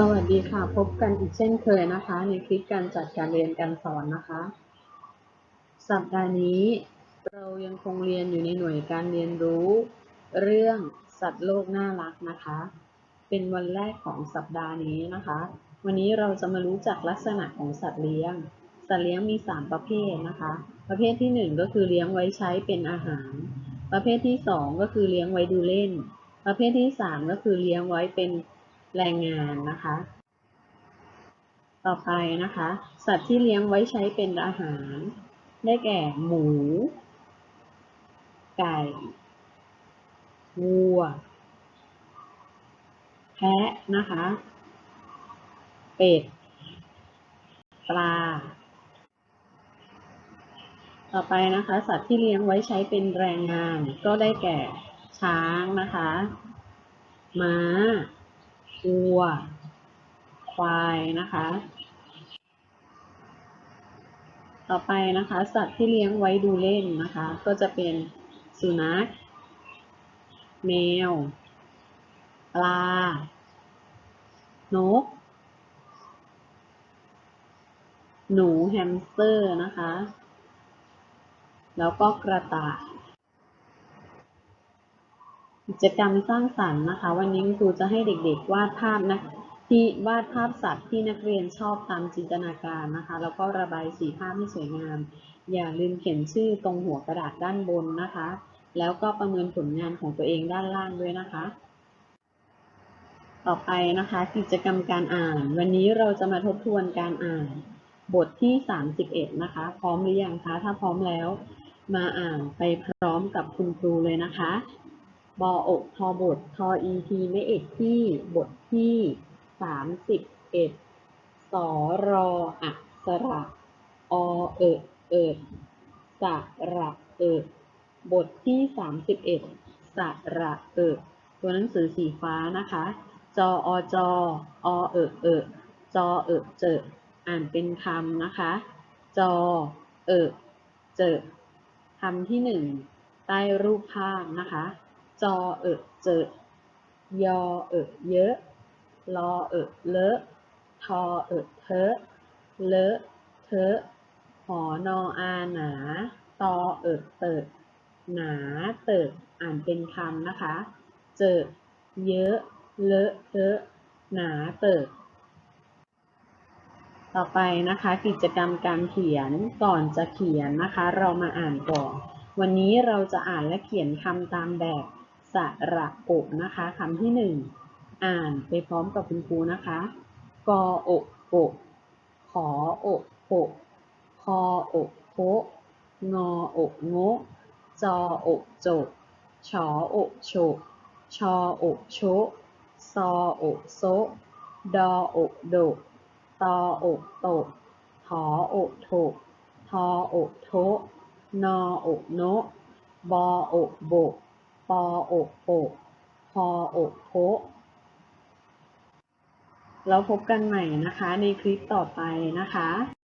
สวัสดีค่ะ พบกันอีกเช่นเคยนะคะ ในคลิปการจัดการเรียนการสอนนะคะ สัปดาห์นี้เรายังคงเรียนอยู่ในหน่วยการเรียนรู้ เรื่องสัตว์โลกน่ารักนะคะ เป็นวันแรกของสัปดาห์นี้นะคะ วันนี้เราจะมารู้จักลักษณะของสัตว์เลี้ยง สัตว์เลี้ยงมี 3 ประเภทนะคะ ประเภทที่ 1 ก็คือเลี้ยงไว้ใช้เป็นอาหาร ประเภทที่ 2 ก็คือเลี้ยงไว้ดูเล่น ประเภทที่ 3 ก็คือเลี้ยงไว้เป็น แรงงานนะคะ ต่อไปนะคะ สัตว์ที่เลี้ยงไว้ใช้เป็นอาหาร ได้แก่หมู ไก่วัว แพะนะคะ เป็ด ปลา ต่อไปนะคะ สัตว์ที่เลี้ยงไว้ใช้เป็นแรงงาน ก็ได้แก่ช้างนะคะ ม้า วัว ควายนะคะ ต่อไปนะคะ สัตว์ที่เลี้ยงไว้ดูเล่นนะคะ ก็จะเป็นสุนัข แมว ปลา นก หนูแฮมสเตอร์นะคะ แล้วก็กระต่าย กิจกรรมสร้างสรรค์นะคะ วันนี้คุณครูจะให้เด็กๆวาดภาพนะที่วาดภาพสัตว์ที่นักเรียนชอบตามจินตนาการนะคะ แล้วก็ระบายสีภาพให้สวยงาม อย่าลืมเขียนชื่อตรงหัวกระดาษด้านบนนะคะ แล้วก็ประเมินผลงานของตัวเองด้านล่างด้วยนะคะ ต่อไปนะคะ กิจกรรมการอ่าน วันนี้เราจะมาทบทวนการอ่าน บทที่ 31 นะคะ พร้อมหรือยังคะถ้าพร้อมแล้ว มาอ่านไปพร้อมกับคุณครูเลยนะคะ บออกทอบททออีทีไม่เอกที่บทที่31สอรออักษระอเอิดเอิดสระเอิดบทที่31สระเอิดตัวหนังสือสีฟ้านะคะ จออจออเอิดเอิดจอเอิดเจออ่านเป็นคำนะคะ จอเอิดเจอคำที่หนึ่งใต้รูปภาพนะคะ จอเอิดเจอยอเอิดเยอะลอเอิดเลอะทอเอิดเทอะเลอะเทอะหอนออาหนาตอเอิดเติดหนาเติดอ่านเป็นคำนะคะ เจอเยอะเลอะเทอะหนาเติดต่อไปนะคะกิจกรรมการเขียนก่อนจะเขียนนะคะ เรามาอ่านก่อน วันนี้เราจะอ่านและเขียนคำตามแบบ สระอกนะคะคำที่หนึ่งอ่านไปพร้อมกับคุณครูนะคะ กออกโกขออกโกคออกโพงออกโงจออกโจชออกโฉชออกโชซออกโซดออกโดตออกโตถออกโถทออกโทนออกโนบออกโบ ปออกโปพออกโพแล้วพบกันใหม่นะคะในคลิปต่อไปนะคะ